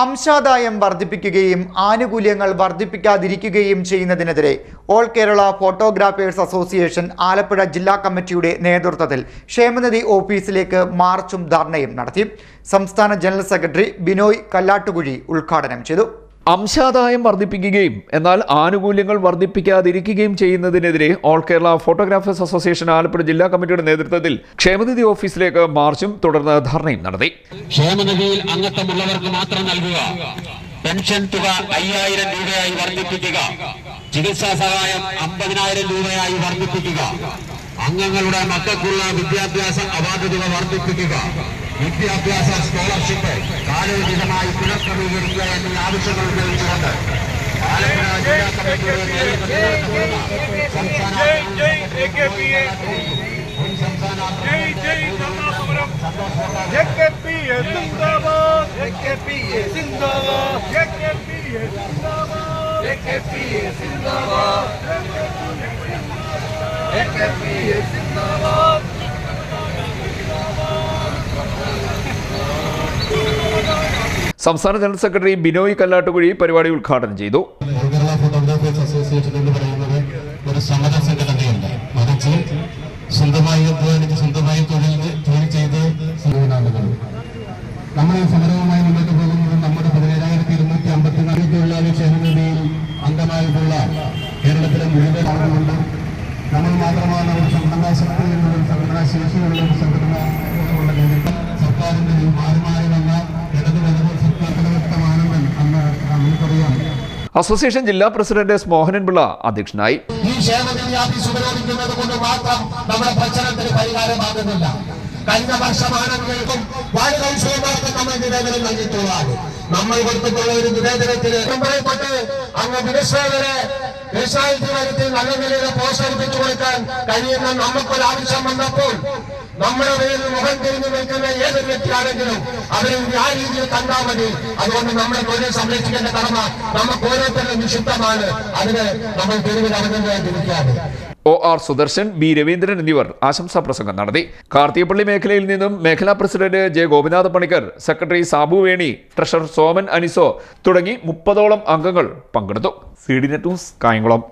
അംശാദായം വർദ്ധിപ്പിക്കുകയും ആനുകൂല്യങ്ങൾ വർദ്ധിപ്പിക്കാതിരിക്കുകയും ചെയ്യുന്നതിനെതിരെ all Kerala photographers association Alappuzha ജില്ലാ കമ്മിറ്റിയുടെ നേതൃത്വത്തിൽ ക്ഷേമനിധി ഓഫീസിലേക്ക് മാർച്ചും ധർണയും നടത്തി. സംസ്ഥാന ജനറൽ സെക്രട്ടറി ബിനോയ് കല്ലാട്ടുകുഴി ഉദ്ഘാടനം ചെയ്തു. അംശാദായം വർദ്ധിപ്പിക്കുകയും എന്നാൽ ആനുകൂല്യങ്ങൾ വർദ്ധിപ്പിക്കാതിരിക്കുകയും ചെയ്യുന്നതിനെതിരെ all Kerala photographers association Alappuzha ജില്ലാ കമ്മിറ്റിയുടെ നേതൃത്വത്തിൽ ക്ഷേമനിധി ഓഫീസിലേക്ക് മാർച്ചും തുടർന്ന് ധർണയും നടത്തി. ക്ഷേമനിധിയിൽ അംഗത്വമുള്ളവർക്ക് മാത്രം നൽകുക. പെൻഷൻ തുക അയ്യായിരം രൂപയായി വർദ്ധിപ്പിക്കുക. ചികിത്സാ സഹായം അമ്പതിനായിരം രൂപയായി വർദ്ധിപ്പിക്കുക. അംഗങ്ങളുടെ മക്കൾക്കുള്ള വിദ്യാഭ്യാസ അവാർഡ് തുക വർദ്ധിപ്പിക്കുക. വിദ്യാഭ്യാസ സ്കോളർഷിപ്പ് കാലോചിതമായി പുനഃക്രമീകരിക്കുക എന്നീ ആവശ്യങ്ങൾ ഉന്നയിച്ചുകൊണ്ട് ആലപ്പുഴ ജില്ലാ കമ്മിറ്റിയുടെ നേതൃത്വത്തിൽ സംസ്ഥാന സംസ്ഥാന ജനറൽ സെക്രട്ടറി ബിനോയ് കല്ലാട്ടുകുഴി പരിപാടി ഉദ്ഘാടനം ചെയ്തു. നമ്മൾ സമരവുമായി മുന്നോട്ട് നമ്മുടെ കേരളത്തിലെ മുഴുവൻ മാത്രമാണ് ഒരു സംഘടനാ ശക്തി എന്നുള്ള സംഘടനാ ശേഷിയുള്ള ഒരു സംഘടന അസോസിയേഷൻ ജില്ലാ പ്രസിഡന്റ് എസ് മോഹനൻപിള്ള അധ്യക്ഷനായി. ഈ മാത്രം നമ്മുടെ കഴിഞ്ഞ നമ്മൾ ഒരു നല്ല നിലയിൽ പ്രോത്സാഹിപ്പിച്ചു കൊടുക്കാൻ കഴിയുന്ന നമുക്കൊരാവശ്യം വന്നപ്പോൾ നമ്മുടെ മേൽ മുഖം തിരിഞ്ഞു നിൽക്കുന്ന ഏതൊരു വ്യക്തിയാണെങ്കിലും അവരെ ആ രീതിയിൽ കണ്ടാൽ മതി. അതുകൊണ്ട് നമ്മുടെ തൊഴിൽ സംരക്ഷിക്കേണ്ട കടമ നമുക്ക് ഓരോരുത്തരും നിഷിദ്ധമാണ് അതിന് നമ്മൾ തെരുവിൽ അവതരിക്കാതെ O R Sudarshan B Raveendran എന്നിവർ ആശംസാ പ്രസംഗം നടത്തി. കാർത്തിയപ്പള്ളി മേഖലയിൽ നിന്നും മേഖലാ president J Gopinatha Panicker secretary Sabu Veni treasurer Soman അനിസോ തുടങ്ങി മുപ്പതോളം അംഗങ്ങൾ പങ്കെടുത്തു. C D net news Kayamkulam.